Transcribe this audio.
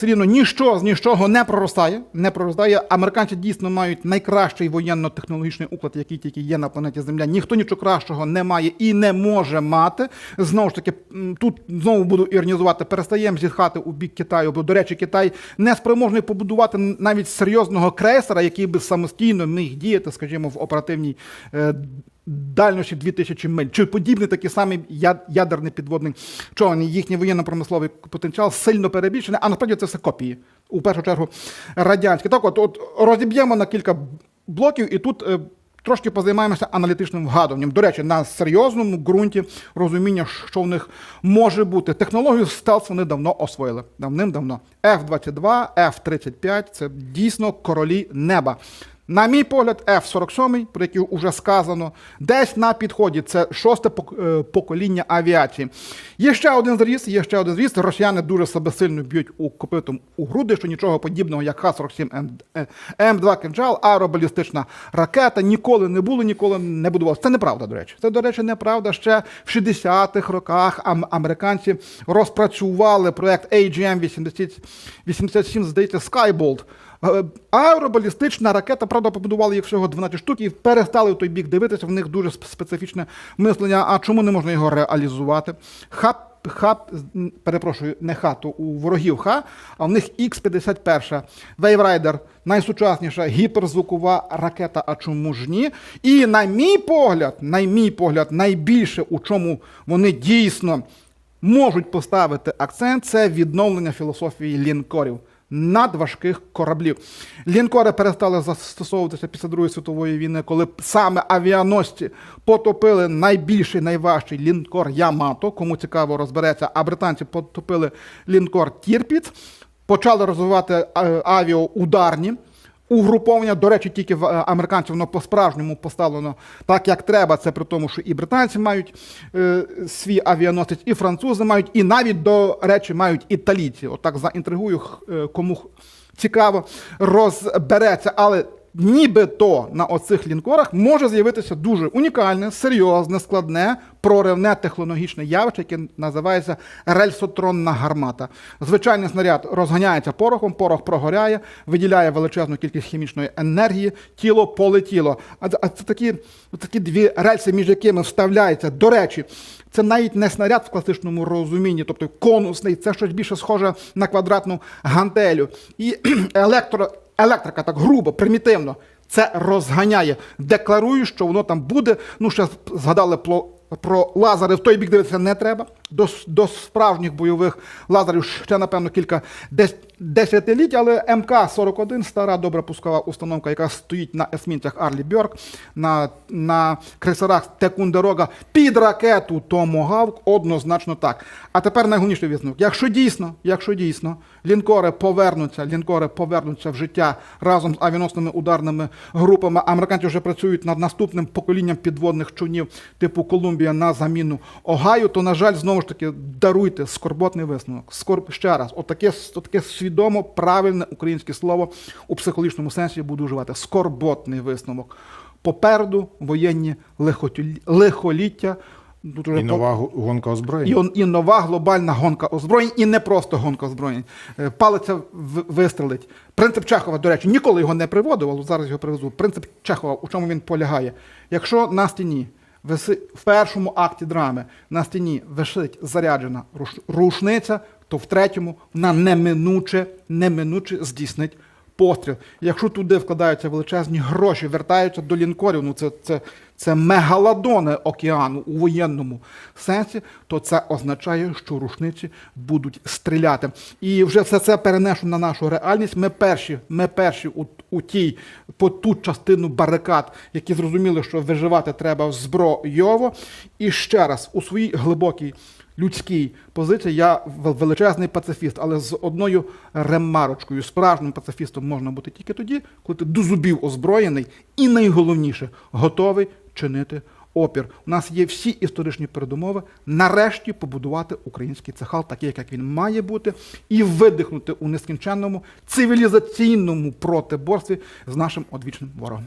Все рівно ніщо з нічого не проростає. Не проростає. Американці дійсно мають найкращий воєнно-технологічний уклад, який тільки є на планеті Земля. Ніхто нічого кращого не має і не може мати. Знову ж таки, тут знову буду іронізувати. Перестаємо зітхати у бік Китаю. Бо, до речі, Китай не спроможний побудувати навіть серйозного крейсера, який би самостійно міг діяти, скажімо, в оперативній. Дальності 2000 миль, чи подібний такий самий ядерний підводний човен. Їхній воєнно-промисловий потенціал сильно перебільшений, а насправді це все копії. У першу чергу радянські. Так, от, от розіб'ємо на кілька блоків, і тут е, трошки позаймаємося аналітичним вгадуванням. До речі, на серйозному ґрунті розуміння, що в них може бути. Технологію стелс вони давно освоїли. Давним-давно. F-22, F-35 це дійсно королі неба. На мій погляд, F-47, про який вже сказано, десь на підході. Це шосте е, покоління авіації. Є ще один зріст, є ще один зріст. Росіяни дуже себе сильно б'ють у копитом у груди, що нічого подібного, як Х-47 М- е, М2 «Кинджал», аеробалістична ракета ніколи не було, ніколи не будувалося. Це неправда, до речі. Це, до речі, неправда. Ще в 60-х роках ам- американці розпрацювали проект AGM-87, здається, Skybolt. Е, Аеробалістична ракета, правда, побудували їх всього 12 штук і перестали в той бік дивитися. В них дуже специфічне мислення. А чому не можна його реалізувати? Хаб, хаб, перепрошую, не хату у ворогів Х, а в них Х-51. Вейврайдер найсучасніша гіперзвукова ракета. А чому ж ні? І на мій погляд, на мій погляд, найбільше у чому вони дійсно можуть поставити акцент, це відновлення філософії лінкорів. Надважких кораблів. Лінкори перестали застосовуватися після Другої світової війни, коли саме авіаносці потопили найбільший, найважчий лінкор Ямато. Кому цікаво розбереться, а британці потопили лінкор Тірпіц, почали розвивати е, авіаударні. Угруповання, до речі, тільки в е, американців воно по-справжньому поставлено так, як треба. Це при тому, що і британці мають е, свій авіаносець, і французи мають, і навіть, до речі, мають італійці. Отак заінтригую, е, кому цікаво розбереться. Але нібито на оцих лінкорах може з'явитися дуже унікальне, серйозне, складне, проривне технологічне явище, яке називається рельсотронна гармата. Звичайний снаряд розганяється порохом, порох прогоряє, виділяє величезну кількість хімічної енергії, тіло полетіло. А це- такі, такі дві рельси, між якими вставляється. До речі, це навіть не снаряд в класичному розумінні, тобто конусний, це щось більше схоже на квадратну гантелю. І електро, електрика так грубо, примітивно це розганяє. Декларую, що воно там буде. Ну, ще згадали про, лазери, в той бік дивитися не треба. До, до справжніх бойових лазерів ще, напевно, кілька дес, десятиліть, але МК-41 стара добра пускова установка, яка стоїть на есмінцях Арлі Бьорк, на, на крейсерах Текундерога під ракету Томогавк, однозначно так. А тепер найголовніший висновок. Якщо дійсно, якщо дійсно лінкори повернуться, лінкори повернуться в життя разом з авіаносними ударними групами. Американці вже працюють над наступним поколінням підводних човнів типу Колумбія на заміну Огайо, то, на жаль, знову ж таки, даруйте скорботний висновок. Скор... Ще раз, отаке, отаке свідомо, правильне українське слово у психологічному сенсі буду вживати. Скорботний висновок. Попереду воєнні лихоліття. Тут І нова гу- гонка озброєнь. і, он- і нова глобальна гонка озброєнь, і не просто гонка озброєнь. Е, Палиця в- вистрелить. Принцип Чехова, до речі, ніколи його не приводив, але зараз його привезу. Принцип Чехова, у чому він полягає? Якщо на стіні в першому акті драми на стіні висить заряджена руш- рушниця, то в третьому вона неминуче, неминуче здійснить постріл. Якщо туди вкладаються величезні гроші, вертаються до лінкорів, ну це, це, це мегаладони океану у воєнному сенсі, то це означає, що рушниці будуть стріляти. І вже все це перенешу на нашу реальність. Ми перші, ми перші у, у тій, по ту частину барикад, які зрозуміли, що виживати треба збройово. І ще раз, у своїй глибокій людській позиції я вел- величезний пацифіст, але з одною ремарочкою. Справжнім пацифістом можна бути тільки тоді, коли ти до зубів озброєний і найголовніше готовий чинити опір. У нас є всі історичні передумови нарешті побудувати український цехал, такий, як він має бути, і видихнути у нескінченному цивілізаційному протиборстві з нашим одвічним ворогом.